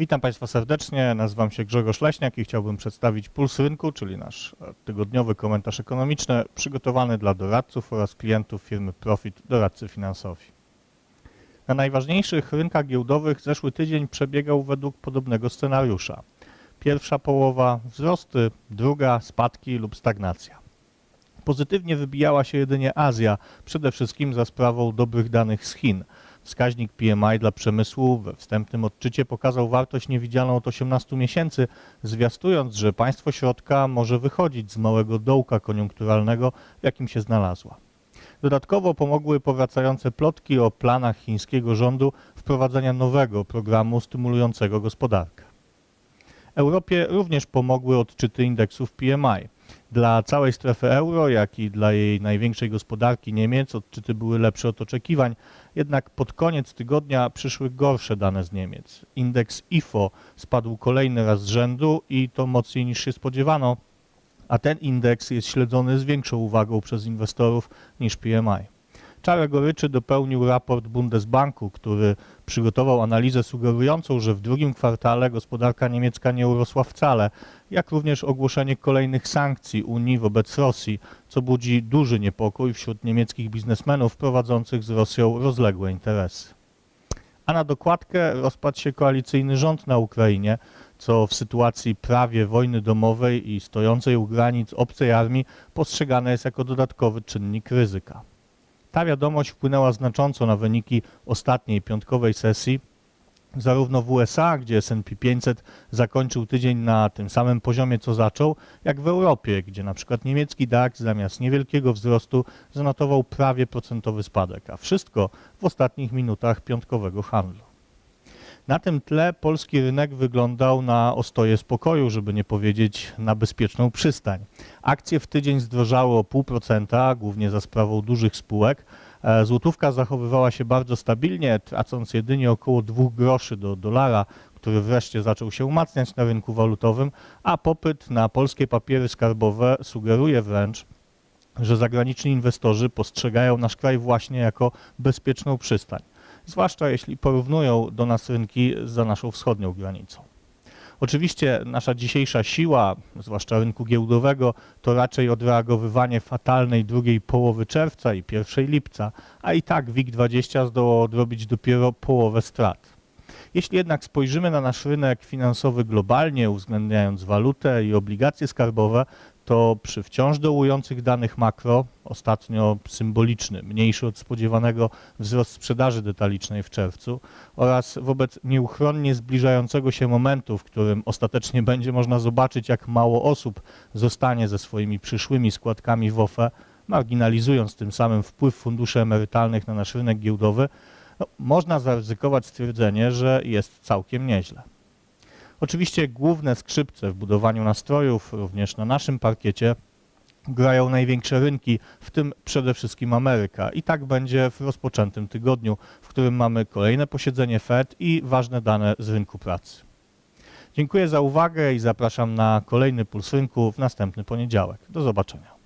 Witam Państwa serdecznie, nazywam się Grzegorz Leśniak i chciałbym przedstawić Puls Rynku, czyli nasz e, tygodniowy komentarz ekonomiczny przygotowany dla doradców oraz klientów firmy Profit Doradcy Finansowi. Na najważniejszych rynkach giełdowych zeszły tydzień przebiegał według podobnego scenariusza. Pierwsza połowa wzrosty, druga spadki lub stagnacja. Pozytywnie wybijała się jedynie Azja, przede wszystkim za sprawą dobrych danych z Chin. Wskaźnik PMI dla przemysłu we wstępnym odczycie pokazał wartość niewidzialną od 18 miesięcy, zwiastując, że państwo środka może wychodzić z małego dołka koniunkturalnego, w jakim się znalazła. Dodatkowo pomogły powracające plotki o planach chińskiego rządu wprowadzenia nowego programu stymulującego gospodarkę. Europie również pomogły odczyty indeksów PMI. Dla całej strefy euro, jak i dla jej największej gospodarki Niemiec odczyty były lepsze od oczekiwań, jednak pod koniec tygodnia przyszły gorsze dane z Niemiec. Indeks IFO spadł kolejny raz z rzędu i to mocniej niż się spodziewano, a ten indeks jest śledzony z większą uwagą przez inwestorów niż PMI. Czarę goryczy dopełnił raport Bundesbanku, który przygotował analizę sugerującą, że w drugim kwartale gospodarka niemiecka nie urosła wcale, jak również ogłoszenie kolejnych sankcji Unii wobec Rosji, co budzi duży niepokój wśród niemieckich biznesmenów prowadzących z Rosją rozległe interesy. A na dokładkę rozpadł się koalicyjny rząd na Ukrainie, co w sytuacji prawie wojny domowej i stojącej u granic obcej armii postrzegane jest jako dodatkowy czynnik ryzyka. Ta wiadomość wpłynęła znacząco na wyniki ostatniej piątkowej sesji, zarówno w USA, gdzie S&P 500 zakończył tydzień na tym samym poziomie co zaczął, jak w Europie, gdzie na przykład niemiecki DAX zamiast niewielkiego wzrostu zanotował prawie procentowy spadek, a wszystko w ostatnich minutach piątkowego handlu. Na tym tle polski rynek wyglądał na ostoje spokoju, żeby nie powiedzieć na bezpieczną przystań. Akcje w tydzień zdrożały o 0,5%, głównie za sprawą dużych spółek. E, Złotówka zachowywała się bardzo stabilnie, tracąc jedynie około 2 groszy do dolara, który wreszcie zaczął się umacniać na rynku walutowym, a popyt na polskie papiery skarbowe sugeruje wręcz, że zagraniczni inwestorzy postrzegają nasz kraj właśnie jako bezpieczną przystań, zwłaszcza jeśli porównują do nas rynki za naszą wschodnią granicą. Oczywiście nasza dzisiejsza siła, zwłaszcza rynku giełdowego, to raczej odreagowywanie fatalnej drugiej połowy czerwca i pierwszej lipca, a i tak WIG20 zdołał odrobić dopiero połowę strat. Jeśli jednak spojrzymy na nasz rynek finansowy globalnie, uwzględniając walutę i obligacje skarbowe, to przy wciąż dołujących danych makro, ostatnio symboliczny, mniejszy od spodziewanego wzrost sprzedaży detalicznej w czerwcu oraz wobec nieuchronnie zbliżającego się momentu, w którym ostatecznie będzie można zobaczyć, jak mało osób zostanie ze swoimi przyszłymi składkami w OFE, marginalizując tym samym wpływ funduszy emerytalnych na nasz rynek giełdowy, no, można zaryzykować stwierdzenie, że jest całkiem nieźle. Oczywiście główne skrzypce w budowaniu nastrojów, również na naszym parkiecie, grają największe rynki, w tym przede wszystkim Ameryka. I tak będzie w rozpoczętym tygodniu, w którym mamy kolejne posiedzenie Fed i ważne dane z rynku pracy. Dziękuję za uwagę i zapraszam na kolejny Puls Rynku w następny poniedziałek. Do zobaczenia.